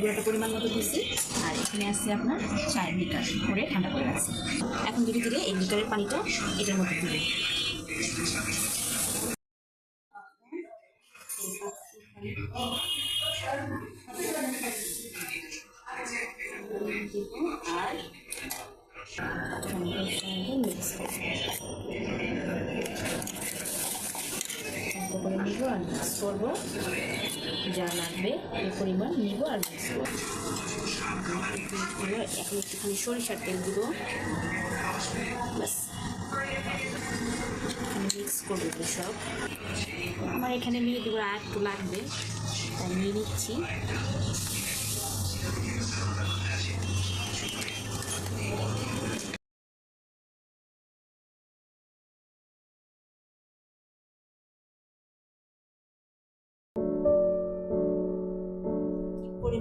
গুঁড়োটা পরিমাণ মতো দিচ্ছি আর এখানে আছে আপনার চায়ের লিটার করে ঠান্ডা করে রাখছি। এখন ধীরে ধীরে এই লিটারের পানিটা এটার মধ্যে দিবে আর মিক্স করে আর মিক্স করব। যা লাগবে এই পরিমাণ নিব আর মিক্স করব। এখন একটুখানি সরিষার তেল দিব। মিক্স করে দেবো সব আমার এখানে নিয়ে দেবো আর একটু লাগবে, তাই নিয়ে নিচ্ছি।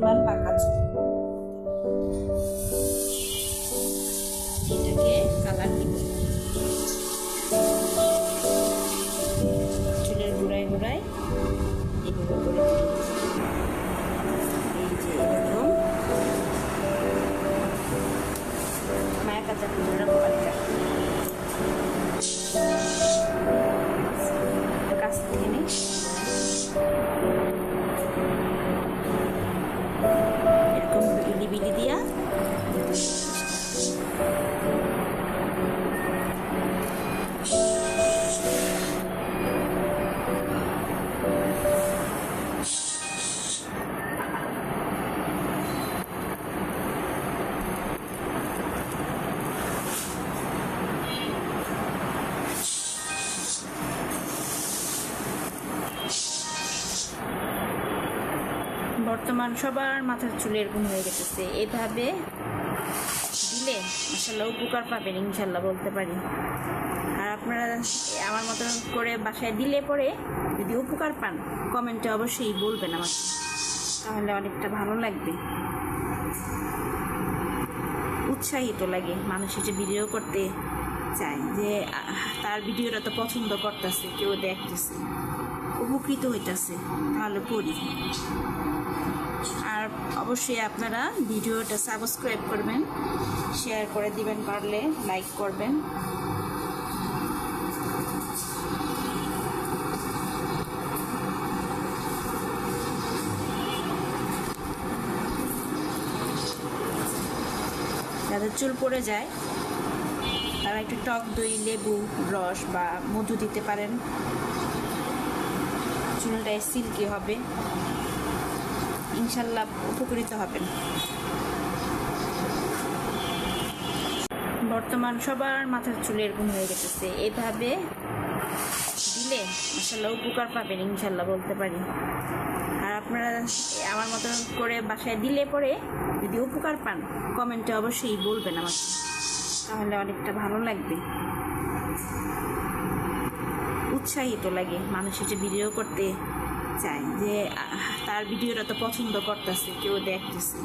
কি পরিমাণ বর্তমান সবার মাথার চুল এরকম হয়ে গেছে। এভাবে দিলে মাসাল্লাহ উপকার পাবেন ইনশাল্লাহ বলতে পারি। আর আপনারা আমার মতন করে বাসায় দিলে পরে যদি উপকার পান, কমেন্টে অবশ্যই বলবেন আমাকে। তাহলে অনেকটা ভালো লাগবে। উৎসাহিত লাগে মানুষ যে ভিডিও করতে চায় যে তার ভিডিওটা তো পছন্দ করতেছে, কেউ দেখতেছে, উপকৃত হইতাছে তাহলে করি। আর অবশ্যই আপনারা ভিডিওটা সাবস্ক্রাইব করবেন শেয়ার করে দিবেন পারলে লাইক করবেন। যাদের চুল পড়ে যায়, তারা একটু টক দই, লেবু, রস বা মধু দিতে পারেন। চুলটায় সিল্কি হবে। ইনশাল্লাহ উপকৃত হবেন। বর্তমান সবার মাথার চুল এরকম হয়ে গেছে। এভাবে দিলে মাসাল্লাহ উপকার পাবেন ইনশাল্লাহ বলতে পারি। আর আপনারা আমার মতন করে বাসায় দিলে পরে যদি উপকার পান, কমেন্টে অবশ্যই বলবেন আমাকে। তাহলে অনেকটা ভালো লাগবে। উৎসাহিত লাগে মানুষ যে ভিডিও করতে। চায় যে, তার ভিডিওটা তো পছন্দ করতেছে, কেউ দেখতেছে।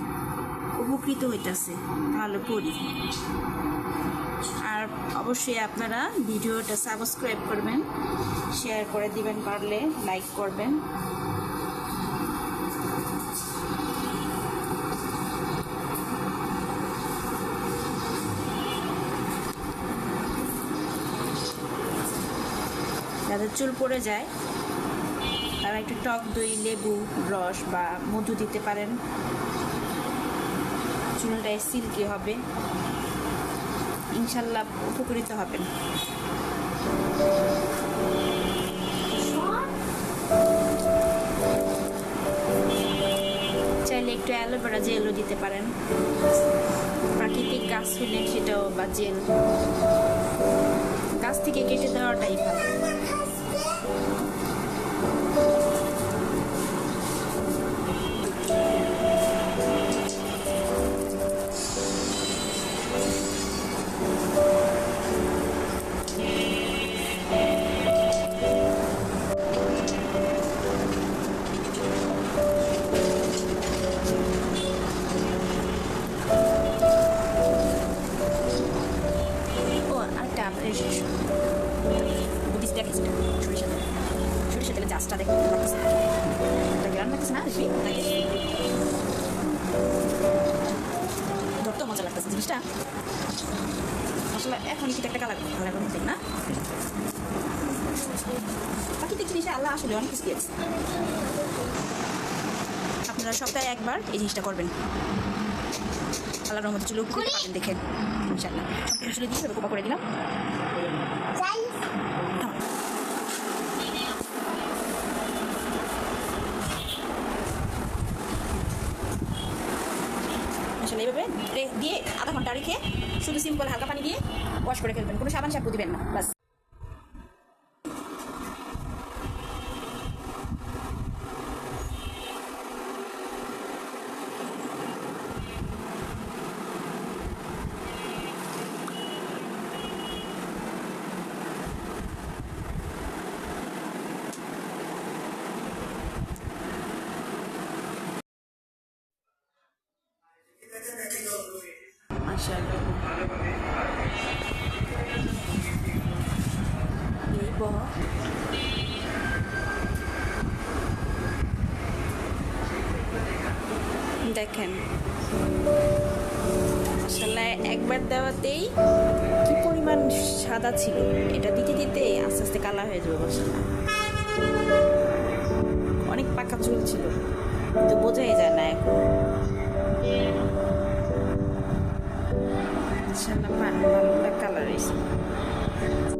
উপকৃত হইতাছে তাহলে করি। আর অবশ্যই আপনারা ভিডিওটা সাবস্ক্রাইব করবেন, শেয়ার করে দিবেন পারলে, লাইক করবেন। যাদের চুল পড়ে যায় একটু টক দই, লেবু, রস বা মধু দিতে পারেন। চুলটায় সিল্কি হবে। ইনশাল্লাহ উপকৃত হবেন। চাইলে একটু অ্যালোভেরা জেলও দিতে পারেন। প্রাকৃতিক গাছ হলে সেটাও বা জেল। গাছ থেকে কেটে দেওয়াটাই ভালো। সরিষা তেল সরিষা তেলের গাছটা দেখতে না দেখবি ধরতেও মজা লাগতেছে জিনিসটা আসলে এখন কিন্তু একটা কালার কালার হতে না প্রাকৃতিক জিনিসে আল্লাহ আসলে অনেক কিছু দিয়েছে আপনারা সপ্তাহে একবার এই জিনিসটা করবেন আল্লাহ রহমত চুলো খুলে দেখেন ইনশাল্লাহ সব কিছু দিয়ে করে দিলাম রে- দিয়ে আধা ঘণ্টা রেখে শুধু সিম্পল হালকা পানি দিয়ে ওয়াশ করে ফেলবেন। কোনো সাবান শ্যাম্পু দিবেন না, বাস। দেখেন। আসলে একবার দেওয়াতেই কি পরিমাণ সাদা ছিল, এটা দিতে দিতে আস্তে আস্তে কালা হয়ে যাবে মশলা। অনেক পাকা চুল ছিল, কিন্তু বোঝাই যায় না এখন। ভালো ভালো কালার হয়েছে